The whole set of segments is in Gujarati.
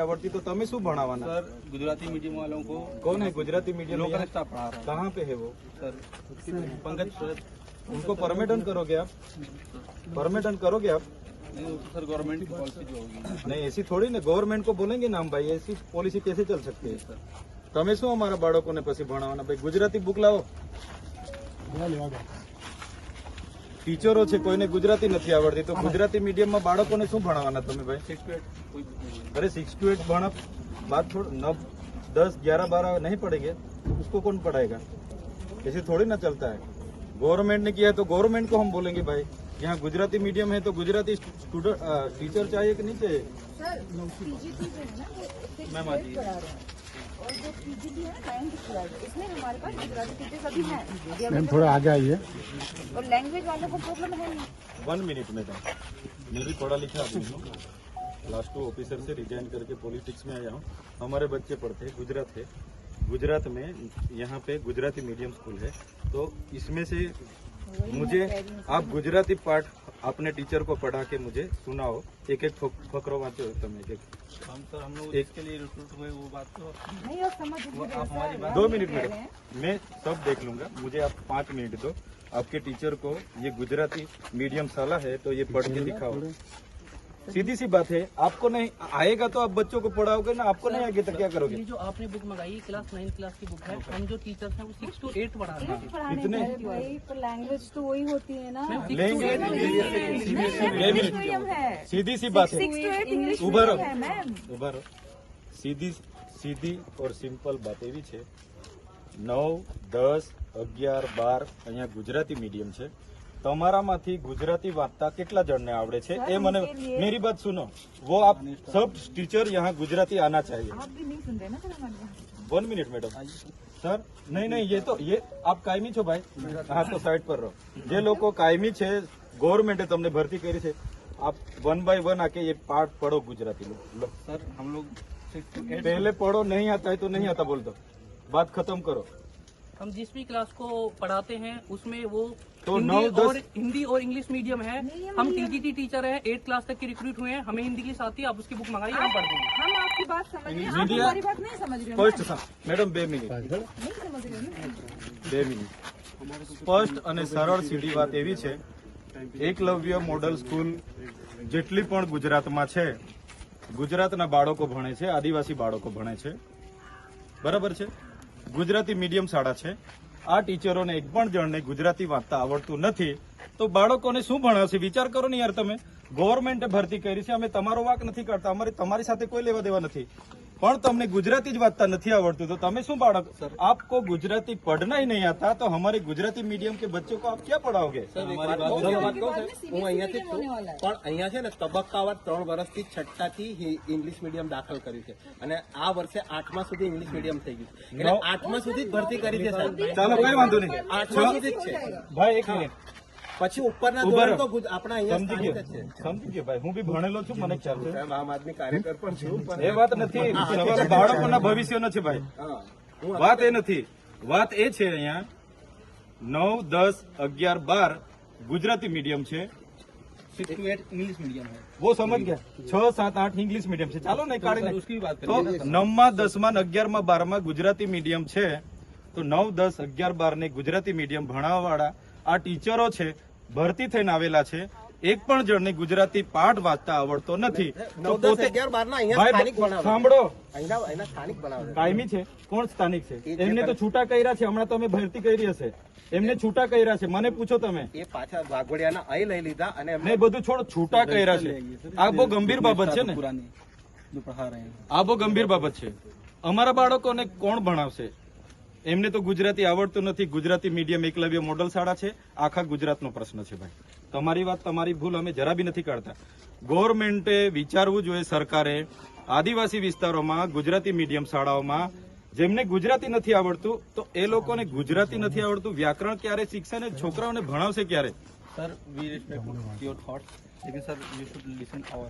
आवड़ती तो તમે શું ભણાવવાના सर गुजराती मीडियम वालों को कौन है गुजराती मीडियम लोकल स्टाफ पढ़ा रहा कहाँ पे है वो है सर पंकज सर उनको परमिटन करोगे आप परमिटन करोगे आप नहीं वो तो सर गवर्नमेंट की पॉलिसी जो होगी नहीं ऐसी थोड़ी ને ગવર્મેન્ટ को बोलेंगे ना हम भाई ऐसी पॉलिसी कैसे चल सकती है તમે શું અમારા બાળકોને પછી ભણાવવાના ભાઈ ગુજરાતી બુક લાવો ટીચરો છે કોઈને ગુજરાતી નથી આવડતી તો ગુજરાતી મીડિયમમાં બાળકોને શું ભણાવવાના તમે ભાઈ सिक्स टू एट कोई अरे सिक्स टू एट भणा बात छोड़ नौ दस ग्यारह बारह नहीं पढ़ेंगे उसको कौन पढ़ाएगा ऐसे थोड़ी ना चलता है गवर्नमेंट ने किया है तो गवर्नमेंट को हम बोलेंगे भाई यहाँ गुजराती मीडियम है तो गुजराती स्टूडेंट टीचर चाहिए कि नहीं चाहिए? है मैम, आजी। पढ़ा रहे हैं। और जो पीजीटी है ना नाइन्थ क्लास इसमें हमारे पास गुजराती टीचर्स अभी हैं। अभी मैम थोड़ा आगे आइए। और लैंग्वेज वालों को प्रॉब्लम है वन मिनट मैडम मैं भी पढ़ा लिखा आदमी हूँ। क्लास टू ऑफिसर से रिजाइन करके पॉलिटिक्स में आया हूँ। हमारे बच्चे पढ़ते हैं गुजरात है गुजरात में यहाँ पे गुजराती मीडियम स्कूल है। तो इसमें से मुझे आप गुजराती पाठ अपने टीचर को पढ़ा के मुझे सुनाओ। एक एक फकरो वाचो तुम एक एक। लिए तो दो मिनट मैडम। मैं सब देख लूँगा। मुझे आप पाँच मिनट दो। आपके टीचर को ये गुजराती मीडियम साला है तो ये पढ़ के दिखाओ। सीधी सी बात है आपको नहीं आएगा तो आप बच्चों को पढ़ाओगे ना आपको नहीं आएगी तो क्या करोगे ये जो आपने बुक मंगाई है क्लास नाइन्थ क्लास की बुक है हम जो टीचर्स हैं वो सिक्स टू एट पढ़ा रहे हैं पढ़ाने इतने? अरे भाई पर लैंग्वेज तो वही होती है ना लेंगे इंग्लिश मीडियम है सीधी सी बात है सिक्स टू एट इंग्लिश ઉભા રહો. मीडियम है मैम ઉભા રહો સીધી સીધી ઓર સિમ્પલ વાત એવી છે નવ દસ અગિયાર બાર અહીંયા ગુજરાતી મીડિયમ છે તમારામાંથી ગુજરાતી વાંચતા કેટલા જણને આવડે છે એ મને उनके लिए- मेरी बात सुनो वो आप सब टीचर यहाँ गुजराती आना चाहिए आप भी नहीं सुन रहे ना सर हमारी बात वन मिनट मैडम સર નહીં નહીં ये तो ये आप કાયમી છો ભાઈ હા તો સાઈડ પર રહો જે લોકો કાયમી છે ગવર્મેન્ટે તમને ભરતી કરી છે આપ વન બાય વન આકે ये पाठ पढ़ो गुजराती लो लो सर हम लोग सिक्स टू एट पहले पढ़ो नहीं आता है तो नहीं आता बोल दो बात खत्म करो हम जिस भी क्लास को पढ़ाते हैं उसमें वो तो हिंदी नौ, दस- और हिंदी और इंग्लिश मीडियम है मीडियम, हम मीडियम। टीजीटी टीचर हैं एट क्लास तक के रिक्रूट हुए हैं हमें हिंदी की साथ ही आप उसकी बुक मंगाइए हम पढ़ देंगे हम आपकी बात समझ रहे हैं आप मीडिया- हमारी बात नहीं समझ रहे हो ફર્સ્ટ મેડમ બે મિનિટ नहीं समझ रहे हो ना બે મિનિટ સ્પષ્ટ અને સરળ સીધી વાત એવી છે એકલવ્ય મોડલ સ્કૂલ જેટલી પણ ગુજરાતમાં છે ગુજરાતના બાળકો ભણે છે આદિવાસી બાળકો ભણે છે બરાબર છે ગુજરાતી મીડિયમ શાળા છે. આ ટીચરોને એક પણ જણને ગુજરાતી વાંચતા આવડતું નથી. તો બાળકોને શું ભણાવશે વિચાર કરો ને યાર તમે. ગવર્મેન્ટે ભરતી કરી છે. અમે તમારો વાક નથી કરતા અમારે તમારી સાથે કોઈ લેવા દેવા નથી. પણ તમને ગુજરાતી જ વાંચતા નથી આવડતું. તો તમે શું બાળક? સર. આપકો ગુજરાતી પઢના નહીં આતા તો હમારે ગુજરાતી મીડિયમ કે બચ્ચો કો આપ ક્યાં પઢાઓગે હું અહીંયાથી છું પણ અહીંયા છે ને તબક્કાવાર ત્રણ વર્ષથી છઠ્ઠાથી ઇંગ્લિશ મીડિયમ દાખલ કર્યું છે. અને આ વર્ષે આઠમા સુધી ઇંગ્લિશ મીડિયમ થઈ ગયું આઠમા સુધી જ ભરતી કરી છે સાહેબ. ચાલો કઈ વાંધો નહીં. આઠમા સુધી જ છે. ભાઈ એક મિનિટ. પછી ઉપરના ઉભા ધોરણ રહો. તો ગુજ- આપણા અહીંયા સમજી સ્થાનિક ગયો જ છે સમજી ગયો ભાઈ હું બી ભણેલો છું મને ખ્યાલ છે સાહેબ આમ આદમી કાર્યકર પણ છું પણ એ વાત નથી સવાલ બાળકોના ભવિષ્યનો છે ભાઈ હા હું વાત એ નથી વાત એ છે અહીંયા નવ દસ અગિયાર બાર ગુજરાતી મીડિયમ છે six to eight English medium है वो समझ ગયા છ સાત આઠ ઇંગ્લિશ મીડિયમ છે ચાલો ને કાઢી सर નાખ. उसकी भी बात તો करें નવમાં દસમાં ને અગિયારમાં બારમાં ગુજરાતી મીડિયમ છે તો નવ દસ અગિયાર બાર ને ગુજરાતી મીડિયમ ભણાવવા વાળા આ ટીચરો છે ભરતી થઈને આવેલા છે. એક પણ જણને ગુજરાતી પાઠ વાંચતા આવડતો નથી. સાંભળો. કાયમી છે? કોણ સ્થાનિક છે? એમને તો છૂટા કર્યા છે. હમણાં તો અમે ભરતી કરી હશે. એમને છૂટા કર્યા છે. મને પૂછો તમે. એ પાછા વાઘોડિયાના અહીં લઈ લીધા અને એમને બધું છોડો છૂટા કર્યા છે. આ બહુ ગંભીર બાબત છે ને? આ બહુ ગંભીર બાબત છે. અમારા બાળકોને કોણ ભણાવશે? એમને તો ગુજરાતી આવડતું નથી. ગુજરાતી મીડિયમ એકલવ્ય મોડલ શાળા છે. આખા ગુજરાતનો પ્રશ્ન છે ભાઈ. તમારી વાત, તમારી ભૂલ અમે જરા બી નથી કાઢતા. ગવર્મેન્ટે વિચારવું જોઈએ સરકારે આદિવાસી વિસ્તારોમાં, ગુજરાતી મીડિયમ શાળાઓમાં, જેમને ગુજરાતી નથી આવડતું, તો એ લોકોને ગુજરાતી નથી આવડતું. વ્યાકરણ ક્યારે શીખશે ને છોકરાઓને ભણાવશે ક્યારે? સર વી યોર થોટ લેકિન sir you should listen our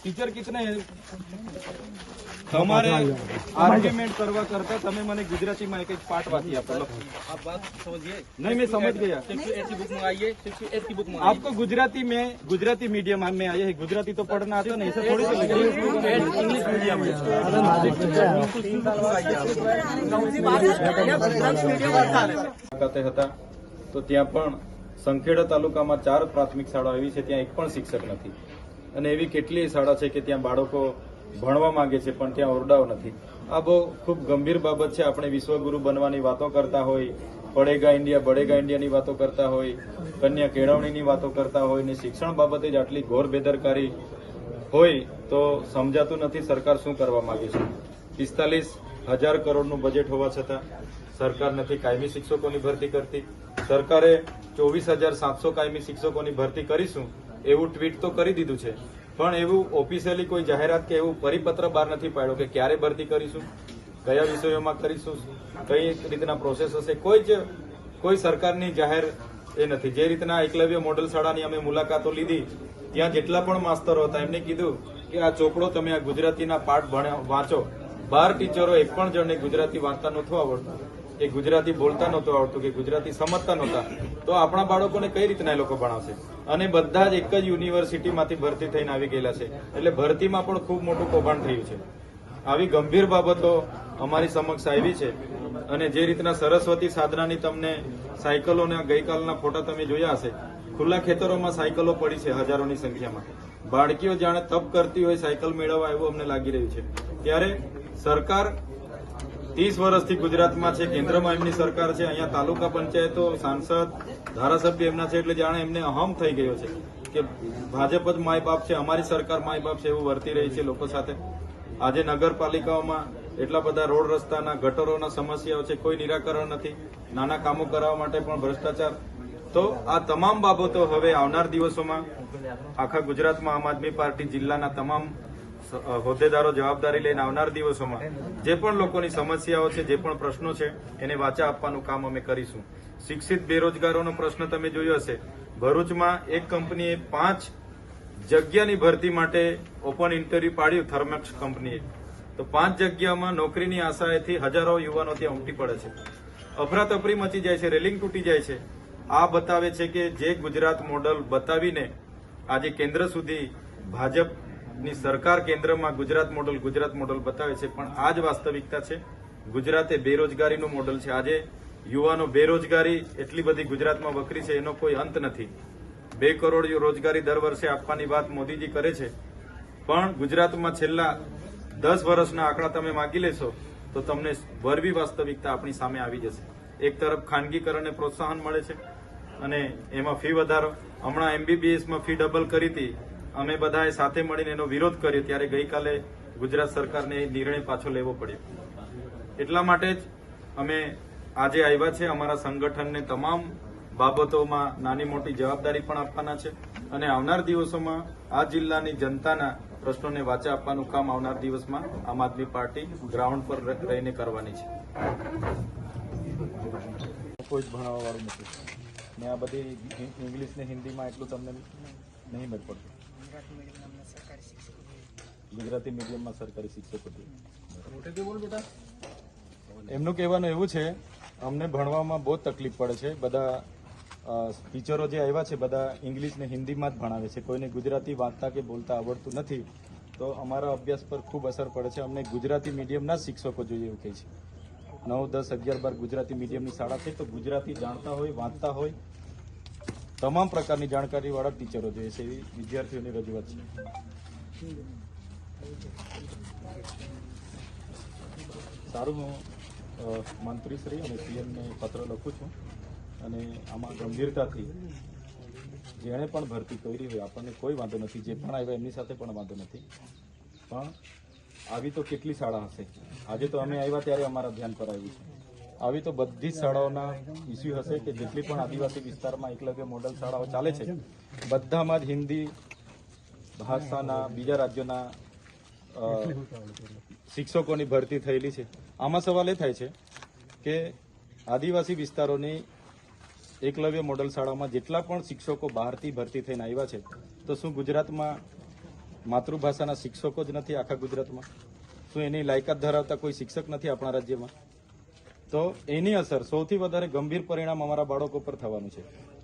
teacher કિતને હે તમારે આર્ગ્યુમેન્ટ કરવા કરતા તમે મને ગુજરાતીમાં એક એક પાઠ વાંચી આપો લો. आप बात समझिए नहीं मैं समझ गया सिक्स टू एट की बुक मंगाइए सिक्स टू एट की बुक मंगाइए आपको गुजराती में गुजराती मीडियम में आए हैं गुजराती तो पढ़ना आता नहीं ऐसे थोड़ी तो लगेगा इंग्लिश मीडियम है ખાતે હતા તો ત્યાં પણ સંખેડા તાલુકામાં ચાર પ્રાથમિક શાળા એવી છે ત્યાં એક પણ શિક્ષક નથી અને એવી કેટલીય શાળા છે કે ત્યાં બાળકો ભણવા માંગે છે, પણ ત્યાં ઓરડાઓ નથી. આ બહુ ખૂબ ગંભીર બાબત છે. આપણે વિશ્વગુરુ બનવાની વાતો કરતા હોય પડેગા ઇન્ડિયા, બડેગા ઇન્ડિયાની વાતો કરતા હોય, કન્યા કેળવણીની વાતો કરતા હોય ને શિક્ષણ બાબતે જ આટલી ઘોર બેદરકારી હોય તો સમજાતું નથી સરકાર શું કરવા માંગે છે. પિસ્તાલીસ હજાર કરોડનું બજેટ હોવા છતાં સરકાર નથી કાયમી શિક્ષકોની ભરતી કરતી. સરકારે ચોવીસ હજાર સાતસો કાયમી શિક્ષકોની ભરતી કરીશું એવું ટ્વીટ તો કરી દીધું છે. પણ એવું ઓફિશિયલી કોઈ જાહેરાત કે એવું પરિપત્ર બહાર નથી પાડ્યો કે ક્યારે ભરતી કરીશું, કયા વિષયોમાં કરીશું, કઈ રીતના પ્રોસેસ હશે, કોઈ જ, કોઈ સરકારની જાહેર એ નથી. જે રીતના એકલવ્ય મોડલ શાળાની અમે મુલાકાતો લીધી, ત્યાં જેટલા પણ માસ્તરો હતા, એમને કીધું કે આ ચોપડો તમે આ ગુજરાતીના પાઠ વાંચો. બાર ટીચરો એક પણ જણને ગુજરાતી વાંચતા નહોતું આવડતું. કે ગુજરાતી બોલતા નહોતું આવડતું, કે ગુજરાતી સમજતા નહોતા, તો આપણા બાળકોને કઈ રીતના એ લોકો ભણાવશે? અને બધા જ એક જ યુનિવર્સિટીમાંથી ભરતી થઈને આવી ગયેલા છે. એટલે ભરતીમાં પણ ખૂબ મોટું કૌભાંડ થયું છે. આવી ગંભીર બાબતો અમારી સમક્ષ આવી છે. અને જે રીતના સરસ્વતી સાધનાની તમને સાયકલોના ગઈકાલના ફોટા તમે જોયા હશે, ખુલ્લા ખેતરોમાં સાયકલો પડી છે હજારોની સંખ્યામાં. બાળકીઓ જાણે તપ કરતી હોય સાયકલ મેળવવા એવું અમને લાગી રહ્યું છે. ત્યારે સરકાર ત્રીસ વર્ષથી ગુજરાતમાં છે, કેન્દ્રમાં એમની સરકાર છે, અહીંયા તાલુકા પંચાયતો, સાંસદ, ધારાસભ્ય એમના છે, એટલે જાણે એમને અહમ થઈ ગયો છે કે ભાજપ જ માય બાપ છે, અમારી સરકાર માય બાપ છે એવું વર્તી રહી છે લોકો સાથે. આજે નગરપાલિકાઓમાં એટલા બધા રોડ રસ્તાના, ગટરોના સમસ્યાઓ છે, કોઈ નિરાકરણ નથી, નાના કામો કરાવવા માટે પણ ભ્રષ્ટાચાર. તો આ તમામ બાબતો હવે આવનાર દિવસોમાં આખા ગુજરાતમાં આમ આદમી પાર્ટી જિલ્લાના તમામ હોદ્દેદારો જવાબદારી લઈને આવનાર દિવસોમાં જે પણ લોકોની સમસ્યાઓ છે, જે પણ પ્રશ્નો છે, એને વાચા આપવાનું કામ અમે કરીશું. શિક્ષિત બેરોજગારોનો પ્રશ્ન તમે જોયો હશે. ભરૂચમાં એક કંપનીએ પાંચ જગ્યાની ભરતી માટે ઓપન ઇન્ટરવ્યુ પાડ્યું, થર્મેક્સ કંપનીએ. તો પાંચ જગ્યામાં નોકરીની આશાએથી હજારો યુવાનો ત્યાં ઉમટી પડે છે. અફરાતફરી મચી જાય છે, રેલિંગ તૂટી જાય છે. આ બતાવે છે કે જે ગુજરાત મોડલ બતાવીને આજે કેન્દ્ર સુધી ભાજપની સરકાર કેન્દ્રમાં ગુજરાત મોડલ ગુજરાત મોડલ બતાવે છે, પણ આ જ વાસ્તવિકતા છે. ગુજરાત બેરોજગારીનું મોડલ છે. આજે યુવાનો બેરોજગારી એટલી બધી ગુજરાતમાં વકરી છે, એનો કોઈ અંત નથી. બે કરોડ રોજગારી દર વર્ષે આપવાની વાત મોદીજી કરે છે. પણ ગુજરાતમાં છેલ્લા દસ વર્ષના આંકડા તમે માગી લેશો, તો તમને વરવી વાસ્તવિકતા આપણી સામે આવી જશે. એક તરફ ખાનગીકરણને પ્રોત્સાહન મળે છે, અને એમાં ફી વધારો. હમણાં એમબીબીએસમાં ફી ડબલ કરી હતી. અમે બધાએ સાથે મળીને એનો વિરોધ કર્યો ત્યારે ગઈકાલે ગુજરાત સરકારને એ નિર્ણય પાછો લેવો પડ્યો. એટલા માટે જ અમે આજે આવ્યા છે. અમારા સંગઠનને તમામ બાબતોમાં નાની મોટી જવાબદારી પણ આપવાના છે અને આવનાર દિવસોમાં આ જિલ્લાની જનતાના પ્રશ્નોને વાચા આપવાનું કામ આવનાર દિવસમાં આમ આદમી પાર્ટી ગ્રાઉન્ડ પર રહીને કરવાની છે. કોઈ જ ભણાવવા વાળું નથી. ને આ બધી ઇંગ્લિશ ને હિન્દીમાં એટલું તમને નહીં મેળ પડતું ગુજરાતી મીડિયમમાં સરકારી શિક્ષકો એમનું કહેવાનું એવું છે અમને ભણવામાં બહુ જ તકલીફ પડે છે. બધા ટીચરો જે આવ્યા છે બધા ઇંગ્લિશ ને હિન્દીમાં જ ભણાવે છે. કોઈને ગુજરાતી વાંચતા કે બોલતા આવડતું નથી તો અમારા અભ્યાસ પર ખૂબ અસર પડે છે. અમને ગુજરાતી મીડિયમના શિક્ષકો જોઈએ એવું કહે છે. નવ દસ અગિયાર બાર ગુજરાતી મીડિયમની શાળા છે તો ગુજરાતી જાણતા હોય વાંચતા હોય તમામ પ્રકારની જાણકારી વાળા ટીચરો જોઈએ છે, એવી વિદ્યાર્થીઓની રજૂઆત છે. સારું, હું મંત્રીશ્રી અને સીએમને પત્ર લખું છું અને આમાં ગંભીરતાથી જેણે પણ ભરતી કરી હોય, આપણને કોઈ વાંધો નથી. જે પણ આવ્યા એમની સાથે પણ વાંધો નથી. પણ આવી તો કેટલી શાળા હશે? આજે તો અમે આવ્યા ત્યારે અમારા ધ્યાન પર આવ્યું છે. આવી તો બધી જ શાળાઓના ઇસ્યુ હશે કે જેટલી પણ આદિવાસી વિસ્તારમાં એકલવ્ય મોડલ શાળાઓ ચાલે છે, બધામાં જ હિન્દી, ભાષાના, બીજા રાજ્યોના શિક્ષકોની ભરતી થયેલી છે. આમાં સવાલ એ થાય છે કે આદિવાસી વિસ્તારોની એકલવ્ય મોડલ શાળામાં જેટલા પણ શિક્ષકો બહારથી ભરતી થઈને આવ્યા છે, તો શું ગુજરાતમાં માતૃભાષાના શિક્ષકો જ નથી આખા ગુજરાતમાં? શું એની લાયકાત ધરાવતા કોઈ શિક્ષક નથી આપણા રાજ્યમાં? તો એની અસર સૌથી વધારે ગંભીર પરિણામ અમારા બાળકો પર થવાનું છે.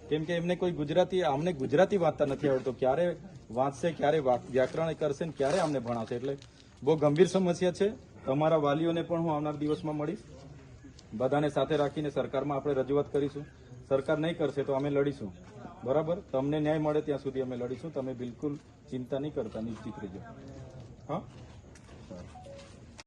કેમ કે એમને કોઈ ગુજરાતી, અમને ગુજરાતી વાંચતા નથી આવડતો. ક્યારે વાંચશે, ક્યારે વ્યાકરણ કરશે ને ક્યારે અમને ભણાવશે? એટલે બહુ ગંભીર સમસ્યા છે. તમારા વાલીઓને પણ હું આવનાર દિવસમાં મળીશ. બધાને સાથે રાખીને સરકારમાં આપણે રજૂઆત કરીશું. સરકાર નહીં કરશે તો અમે લડીશું. બરાબર? તમને ન્યાય મળે ત્યાં સુધી અમે લડીશું. તમે બિલકુલ ચિંતા નહીં કરતા, નિશ્ચિત રહેજો. હા?